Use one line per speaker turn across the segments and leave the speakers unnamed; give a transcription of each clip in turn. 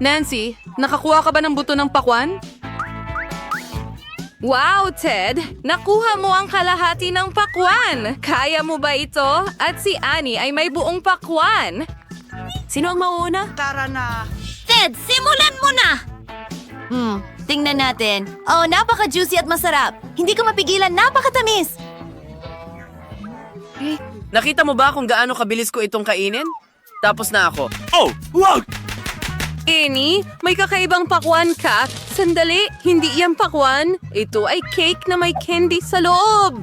Nancy, nakakuha ka ba ng buto ng pakwan? Wow, Ted! Nakuha mo ang kalahati ng pakwan! Kaya mo ba ito? At si Annie ay may buong pakwan! Sino ang mauuna?
Ted, simulan mo na! Hmm, tingnan natin. Oh, napaka-juicy at masarap. Hindi ko mapigilan, napakatamis.
Nakita mo ba kung gaano kabilis ko itong kainin? Tapos na ako.
Annie, may kakaibang pakwan ka. Sandali, hindi yan pakwan. Ito ay cake na may candy sa loob.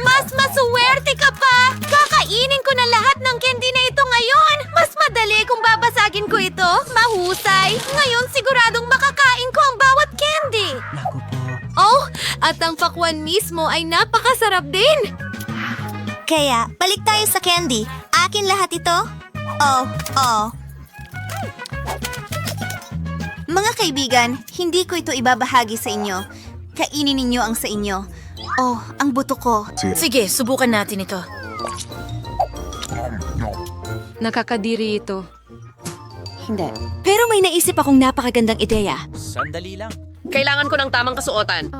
Mas masuwerte ka pa! Kakainin ko na lahat ng candy na ito ngayon! Mas madali kung babasagin ko ito. Mahusay! Ngayon siguradong makakain ko ang bawat candy! Oh, at ang pakwan mismo ay napakasarap din! Kaya, balik tayo sa candy. Akin lahat ito? Oh, oh. Mga kaibigan, hindi ko ito ibabahagi sa inyo. Kainin ninyo ang sa inyo. Oh, ang buto ko.
Sige, subukan natin ito.
Nakakadiri ito.
Pero may naisip akong napakagandang ideya.
Kailangan ko ng tamang kasuotan.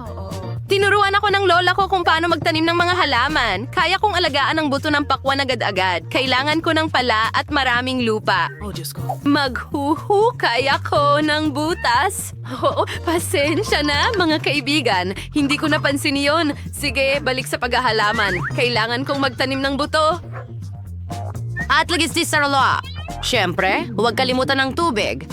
Tinuruan ako ng lola ko kung paano magtanim ng mga halaman. Kaya kong alagaan ang buto ng pakwan agad-agad. Kailangan ko ng pala at maraming lupa.
Oh, Diyos ko.
Maghuhukay ako ng butas. Oo, pasensya na mga kaibigan. Hindi ko napansin yon. Sige, balik sa paghahalaman. Kailangan kong magtanim ng buto.
At lagis di saraloa. Siyempre, huwag kalimutan ng tubig.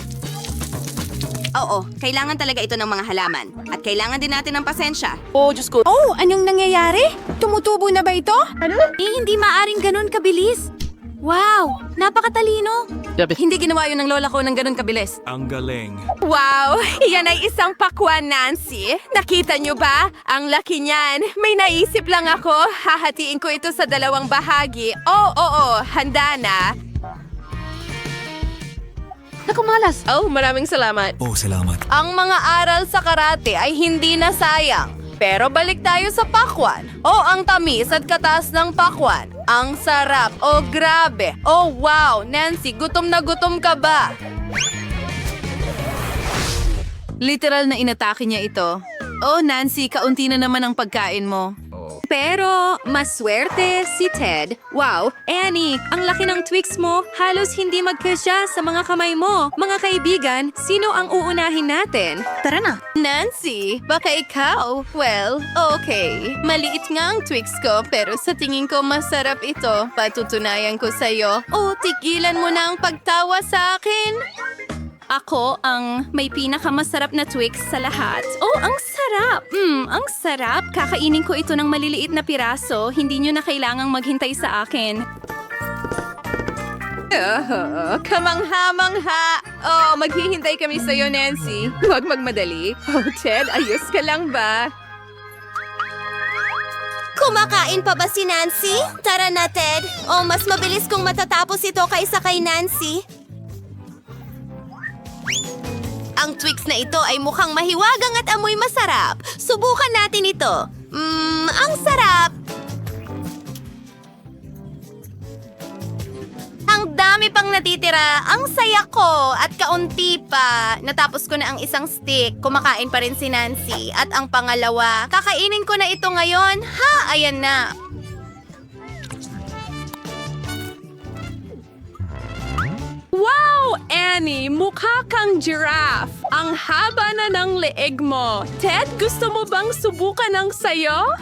Oo, kailangan talaga ito ng mga halaman. At kailangan din natin ng pasensya.
Oh, Diyos ko.
Oh, anong nangyayari? Tumutubo na ba ito? Ano? Eh, hindi maaring ganun kabilis. Wow, napakatalino.
Hindi ginawa yun ng lola ko ng ganun kabilis.
Ang galing.
Wow! Yan ay isang pakwan, Nancy. Nakita niyo ba? Ang laki niyan. May naisip lang ako. Hahatiin ko ito sa dalawang bahagi. Oo, oo, handa na.
Nakumalas.
Oh, maraming salamat.
Oh, salamat.
Ang mga aral sa karate ay hindi na sayang. Pero balik tayo sa pakwan. Oh, ang tamis at katas ng pakwan. Ang sarap. Oh, grabe. Oh, wow. Nancy, gutom na gutom ka ba? Literal na inatake niya ito. Oh, Nancy, kaunti na naman ang pagkain mo. Pero, maswerte si Ted. Wow, Annie, ang laki ng Twix mo. Halos hindi magkasya sa mga kamay mo. Mga kaibigan, sino ang uunahin natin?
Tara na.
Nancy, baka ikaw. Well, okay. Maliit nga ang Twix ko, pero sa tingin ko masarap ito. Patutunayan ko sa'yo. Oh, tigilan mo na ang pagtawa sa akin. Ako ang may pinakamasarap na Twix sa lahat. Oh, ang sarap! Mm, ang sarap. Kakainin ko ito ng maliliit na piraso. Hindi nyo na kailangang maghintay sa akin. Oh, kamangha-mangha! Oh, maghihintay kami sa'yo, Nancy. Huwag magmadali. Oh, Ted, ayos ka lang ba?
Kumakain pa ba si Nancy? Tara na, Ted. Oh, mas mabilis kong matatapos ito kaysa kay Nancy. Ang Twix na ito ay mukhang mahiwagang at amoy masarap. Subukan natin ito. Mmm, ang sarap! Ang dami pang natitira. Ang saya ko at kaunti pa. Natapos ko na ang isang stick. Kumakain pa rin si Nancy. At ang pangalawa, kakainin ko na ito ngayon. Ha, ayan na.
Wow, Annie! Mukha kang giraffe. Ang haba na ng leeg mo. Ted, gusto mo bang subukan ng sayo?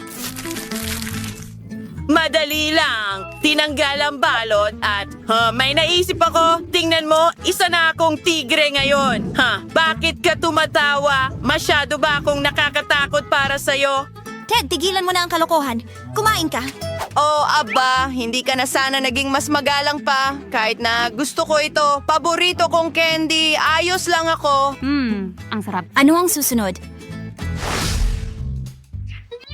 Madali lang. Tinanggal ang balot at ha, may naisip ako. Tingnan mo, isa na akong tigre ngayon. Ha, bakit ka tumatawa? Masyado ba akong nakakatakot para sa'yo?
Ted, tigilan mo na ang kalokohan. Kumain ka.
Oh, aba, hindi ka na sana naging mas magalang pa. Kahit na gusto ko ito, paborito kong candy, ayos lang ako.
Ano ang susunod?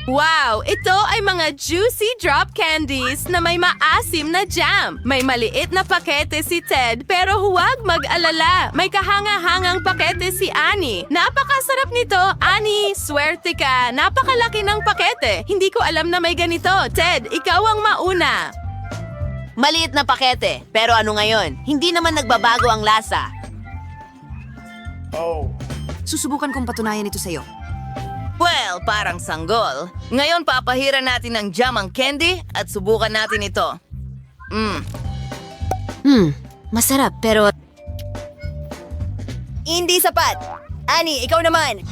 Wow! Ito ay mga juicy drop candies na may maasim na jam. May maliit na pakete si Ted, pero huwag mag-alala. May kahanga-hangang pakete si Annie. Napakasarap nito, Annie. Swerte ka. Napakalaki ng pakete. Hindi ko alam na may ganito. Ted, ikaw ang mauna.
Maliit na pakete, pero ano ngayon? Hindi naman nagbabago ang lasa.
Susubukan kong patunayan ito sa'yo.
Well, parang sanggol. Ngayon papahira natin ng jam ang candy at subukan natin ito. Mm.
Hmm, masarap pero...
Hindi sapat. Ani, ikaw naman.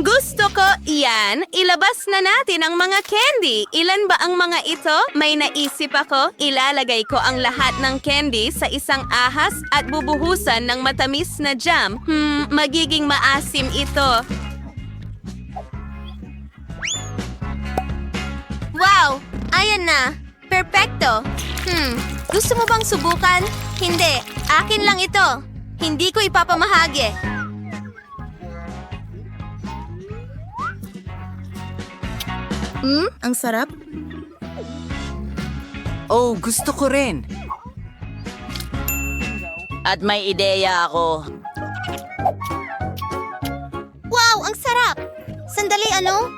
Gusto ko iyan. Ilabas na natin ang mga candy. Ilan ba ang mga ito? May naisip ako. Ilalagay ko ang lahat ng candy sa isang ahas at bubuhusan ng matamis na jam. Hmm, magiging maasim ito. Wow! Ayan na! Perfecto! Hmm, gusto mo bang subukan? Hindi, akin lang ito. Hindi ko ipapamahagi.
Hmm? Ang sarap.
Oh, gusto ko rin.
At may ideya ako.
Wow, ang sarap! Sandali, ano?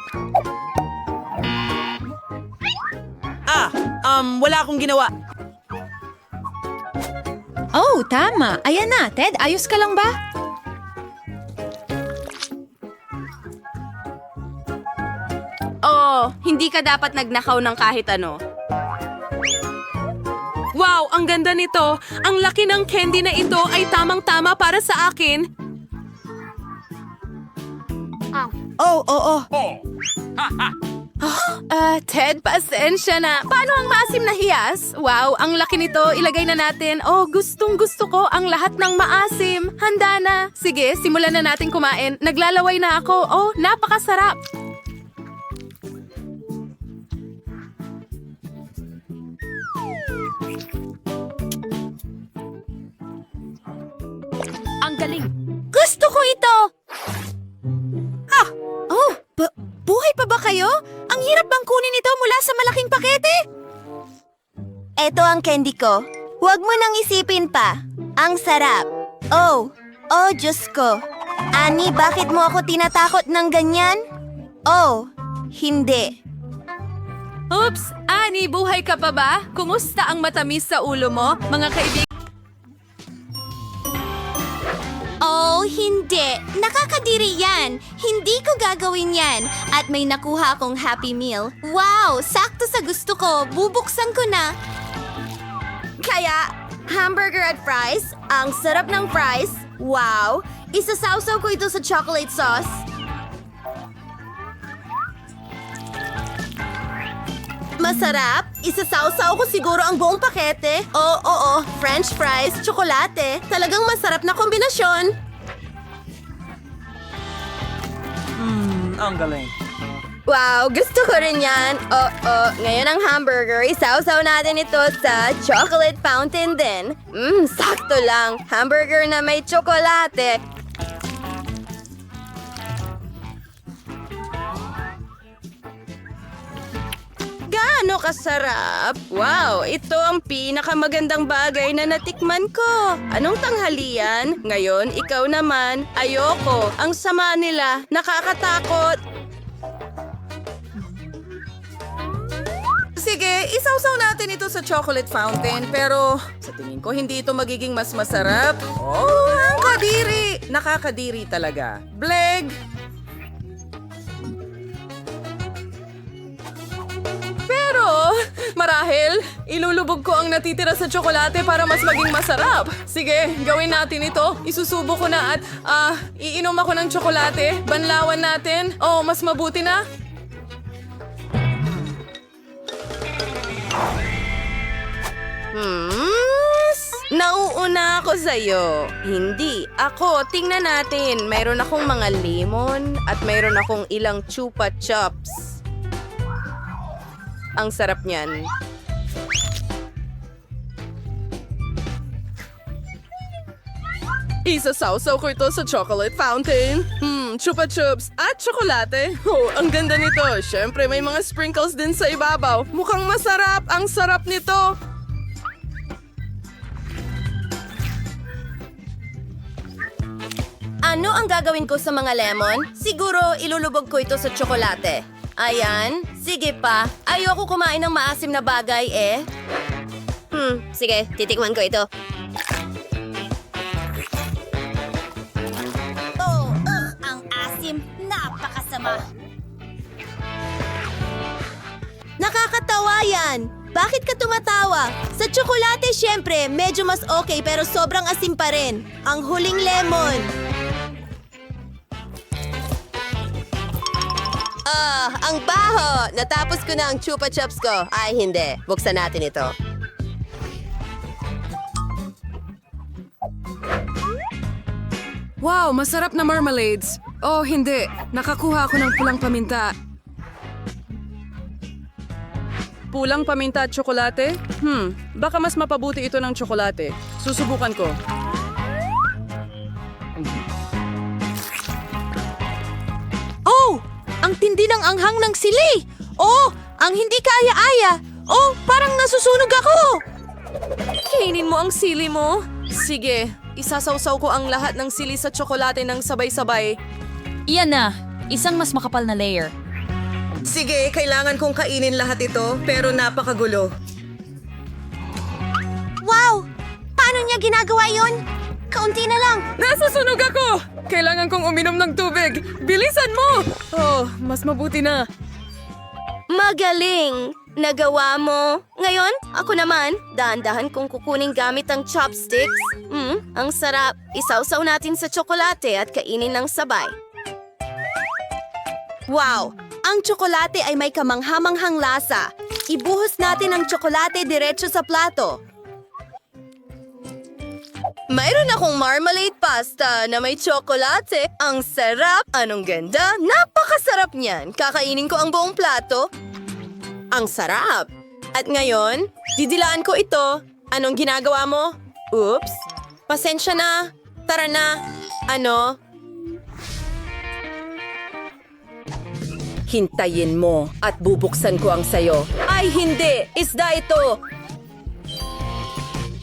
Um, wala akong ginawa.
Oh, tama. Ayan na. Ted, ayos ka lang ba?
Oh, hindi ka dapat nagnakaw ng kahit ano.
Wow, ang ganda nito. Ang laki ng candy na ito ay tamang-tama para sa akin.
Oh, oo.
Ah, Ted, pasensya na. Paano ang maasim na hiyas? Wow, ang laki nito. Ilagay na natin. Oh, gustong gusto ko ang lahat ng maasim. Handa na. Sige, simulan na natin kumain. Naglalaway na ako. Oh, napakasarap.
Ang galing.
Gusto ko ito!
Ba kayo? Ang hirap bang kunin ito mula sa malaking pakete?
Ito ang candy ko. Huwag mo nang isipin pa. Ang sarap. Oh, oh Diyos ko. Ani, bakit mo ako tinatakot ng ganyan? Oh, hindi.
Oops, Ani, buhay ka pa ba? Kumusta ang matamis sa ulo mo? Mga kaibigan,
Oh, hindi. Nakakadiri yan. Hindi ko gagawin yan. At may nakuha akong Happy Meal. Wow, sakto sa gusto ko. Bubuksan ko na. Kaya, hamburger at fries. Ang sarap ng fries. Wow. Isasawsaw ko ito sa chocolate sauce. Masarap. Isasawsaw ko siguro ang buong pakete. Oo, oo, french fries, tsokolate. Talagang masarap na kombinasyon.
Ang galing.
Wow, gusto ko rin yan. Oo, ngayon ang hamburger, isawsaw natin ito sa chocolate fountain din. Mmm, sakto lang. Hamburger na may tsokolate. Gaano kasarap? Wow, ito ang pinakamagandang bagay na natikman ko. Anong tanghalian? Ngayon, ikaw naman. Ayoko. Ang sama nila. Nakakatakot.
Sige, isawsaw natin ito sa chocolate fountain, pero sa tingin ko hindi ito magiging mas masarap. Oh, ang kadiri! Nakakadiri talaga. Bleg! Marahil, ilulubog ko ang natitira sa tsokolate para mas maging masarap. Sige, gawin natin ito. Isusubo ko na at ah, iinom ako ng tsokolate. Banlawan natin. Oh, mas mabuti na.
Hmm? Nauuna ako sa'yo. Hindi. Ako, tingnan natin. Mayroon akong mga lemon at mayroon akong ilang chupa chops. Ang sarap niyan.
Isasawsaw ko ito sa chocolate fountain. Hmm, chupa chups at tsokolate. Oh, ang ganda nito. Siyempre, may mga sprinkles din sa ibabaw. Mukhang masarap. Ang sarap nito.
Ano ang gagawin ko sa mga lemon? Siguro ilulubog ko ito sa tsokolate. Ayan, sige pa. Ayoko kumain ng maasim na bagay eh. Hmm, sige, titikman ko ito. Nakakatawa yan! Bakit ka tumatawa? Sa tsokolate, syempre, medyo mas okay pero sobrang asim pa rin. Ang huling lemon. Ang baho! Natapos ko na ang chupa chups ko. Ay, hindi. Buksan natin ito.
Wow, masarap na marmalades. Oh, hindi. Nakakuha ako ng pulang paminta.
Pulang paminta at tsokolate? Hmm, baka mas mapabuti ito ng tsokolate. Susubukan ko.
Ang tindi ng anghang ng sili! Oh! Ang hindi kaaya-aya! Oh! Parang nasusunog ako!
Kainin mo ang sili mo. Sige, isasawsaw ko ang lahat ng sili sa tsokolate ng sabay-sabay.
Iyan na, isang mas makapal na layer.
Sige, kailangan kong kainin lahat ito, pero napakagulo.
Wow! Paano niya ginagawa yon? Kaunti na lang.
Nasasunog ako! Kailangan kong uminom ng tubig! Bilisan mo! Oh, mas mabuti na.
Magaling! Nagawa mo. Ngayon, ako naman, dahan-dahan kong kukunin gamit ang chopsticks. Hmm, ang sarap. Isawsaw natin sa tsokolate at kainin ng sabay. Wow! Ang tsokolate ay may kamanghamanghang lasa. Ibuhos natin ang tsokolate diretso sa plato. Mayroon akong marmalade pasta na may tsokolate. Ang sarap! Anong ganda! Napakasarap niyan! Kakainin ko ang buong plato. Ang sarap! At ngayon, didilaan ko ito. Anong ginagawa mo? Oops! Pasensya na. Tara na. Ano? Hintayin mo at bubuksan ko ang sayo. Ay, hindi! Isda ito!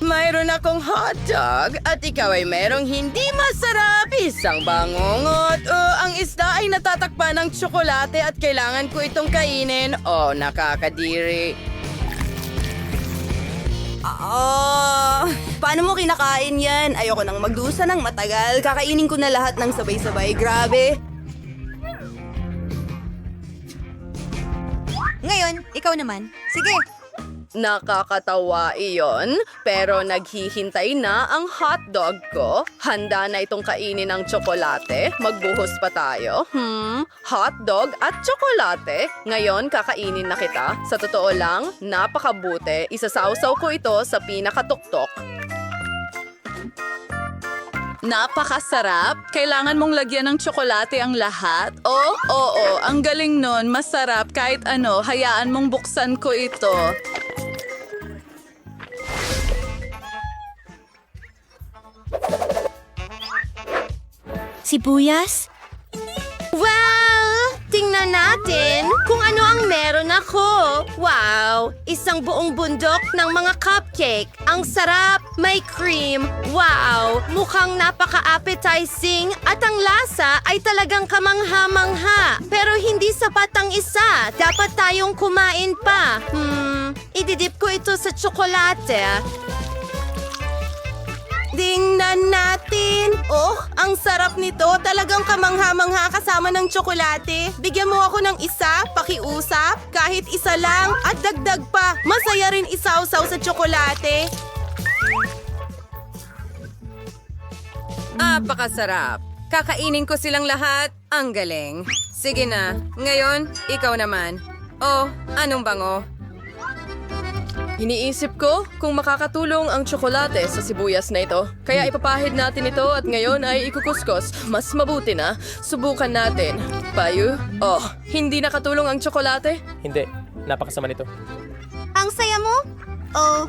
Mayroon akong hotdog at ikaw ay merong hindi masarap. Isang bangungot. Oh, ang isda ay natatakpan ng tsokolate at kailangan ko itong kainin. Oh, nakakadiri.
Ah, paano mo kinakain yan? Ayoko nang magdusa ng matagal. Kakainin ko na lahat ng sabay-sabay. Grabe.
Ngayon, ikaw naman. Sige.
Nakakatawa iyon, pero naghihintay na ang hotdog ko. Handa na itong kainin ng tsokolate. Magbuhos pa tayo. Hmm, hotdog at tsokolate. Ngayon, kakainin na kita. Sa totoo lang, napakabuti. Isasawsaw ko ito sa pinakatuktok.
Napakasarap. Kailangan mong lagyan ng tsokolate ang lahat. Oh, oo, ang galing nun. Masarap kahit ano. Hayaan mong buksan ko ito.
Sibuyas? Wow! Tingnan natin kung ano ang meron ako. Wow! Isang buong bundok ng mga cupcake. Ang sarap, may cream. Wow! Mukhang napaka-appetizing at ang lasa ay talagang kamangha-mangha. Pero hindi sapat ang isa. Dapat tayong kumain pa. Hmm, ididip ko ito sa tsokolate. Tingnan natin. Oh, ang sarap nito. Talagang kamangha-mangha kasama ng tsokolate. Bigyan mo ako ng isa, pakiusap, kahit isa lang, at dagdag pa. Masaya rin isawsaw sa tsokolate.
Napakasarap. Kakainin ko silang lahat. Ang galing. Sige na. Ngayon, ikaw naman. Oh, anong bango?
Iniisip ko kung makakatulong ang tsokolate sa sibuyas na ito. Kaya ipapahid natin ito at ngayon ay ikukuskus. Mas mabuti na. Subukan natin. Payu? Oh, hindi nakatulong ang tsokolate?
Hindi. Napakasama nito.
Ang saya mo? Oh.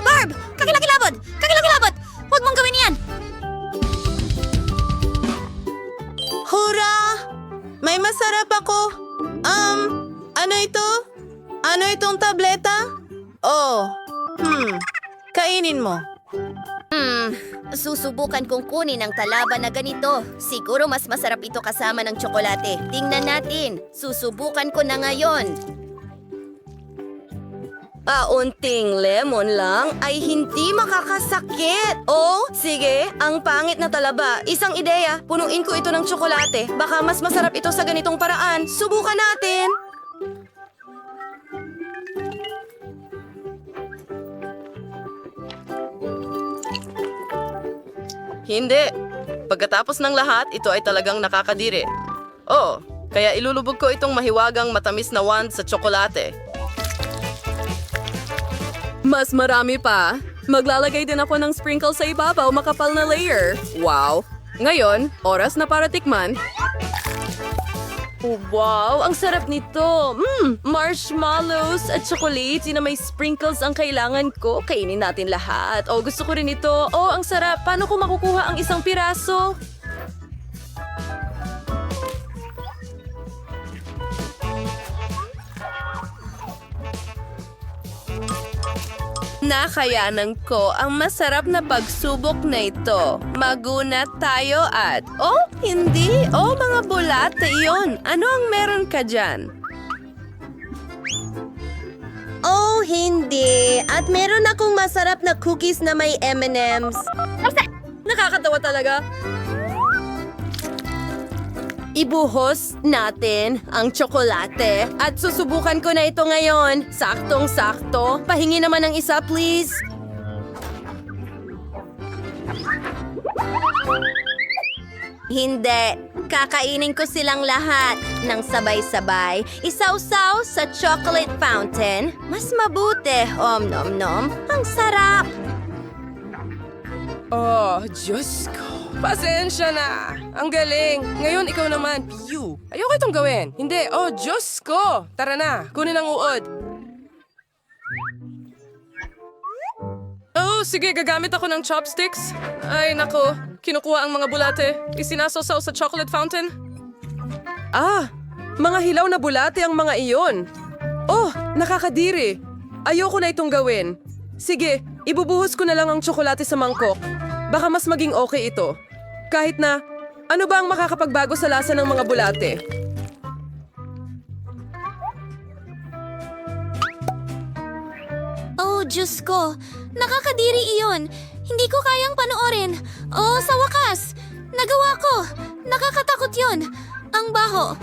Barb! Kakilakilabot! Kakilakilabot! Huwag mong gawin yan!
Hura! May masarap ako. Um, ano ito? Ano itong tableta? Oh, hmm. Kainin mo.
Hmm, susubukan kong kunin ang talaban na ganito. Siguro mas masarap ito kasama ng tsokolate. Tingnan natin. Susubukan ko na ngayon. Kaunting lemon lang ay hindi makakasakit. Oh, sige, ang pangit na talaba. Isang ideya, punuin ko ito ng tsokolate. Baka mas masarap ito sa ganitong paraan. Subukan natin.
Hindi. Pagkatapos ng lahat, ito ay talagang nakakadiri. Oh, kaya ilulubog ko itong mahiwagang matamis na wand sa tsokolate.
Mas marami pa. Maglalagay din ako ng sprinkle sa ibabaw, makapal na layer. Wow! Ngayon, oras na para tikman.
Wow, ang sarap nito. Mmm, marshmallows at chocolate na may sprinkles ang kailangan ko. Kainin natin lahat. Oh, gusto ko rin ito. Oh, ang sarap. Paano ko makukuha ang isang piraso?
Nakayanan ko ang masarap na pagsubok na ito. Magunat tayo at, oh, hindi, oh, mga bulate yon. Ano ang meron ka dyan?
Oh, hindi. At meron akong masarap na cookies na may M&M's.
Nakakatawa talaga.
Ibuhos natin ang tsokolate at susubukan ko na ito ngayon. Saktong-sakto. Pahingi naman ng isa, please. Hindi. Kakainin ko silang lahat ng sabay-sabay. Isawsaw sa chocolate fountain. Mas mabuti. Om nom nom. Ang sarap.
Oh, Diyos ko. Pasensya na. Ang galing. Ngayon, ikaw naman. Piyu. Ayoko itong gawin. Hindi. Oh, Diyos ko. Tara na. Kunin ang uod.
Oh, sige, gagamit ako ng chopsticks. Ay, nako. Kinukuha ang mga bulate. Isinasaw sa chocolate fountain.
Ah, mga hilaw na bulate ang mga iyon. Oh, nakakadiri. Ayoko na itong gawin. Sige, ibubuhos ko na lang ang tsokolate sa mangkok. Baka mas maging okay ito. Kahit na, ano ba ang makakapagbago sa lasa ng mga bulate?
Oh, Diyos ko. Nakakadiri iyon. Hindi ko kayang panoorin. Oh, sa wakas. Nagawa ko. Nakakatakot yon. Ang baho.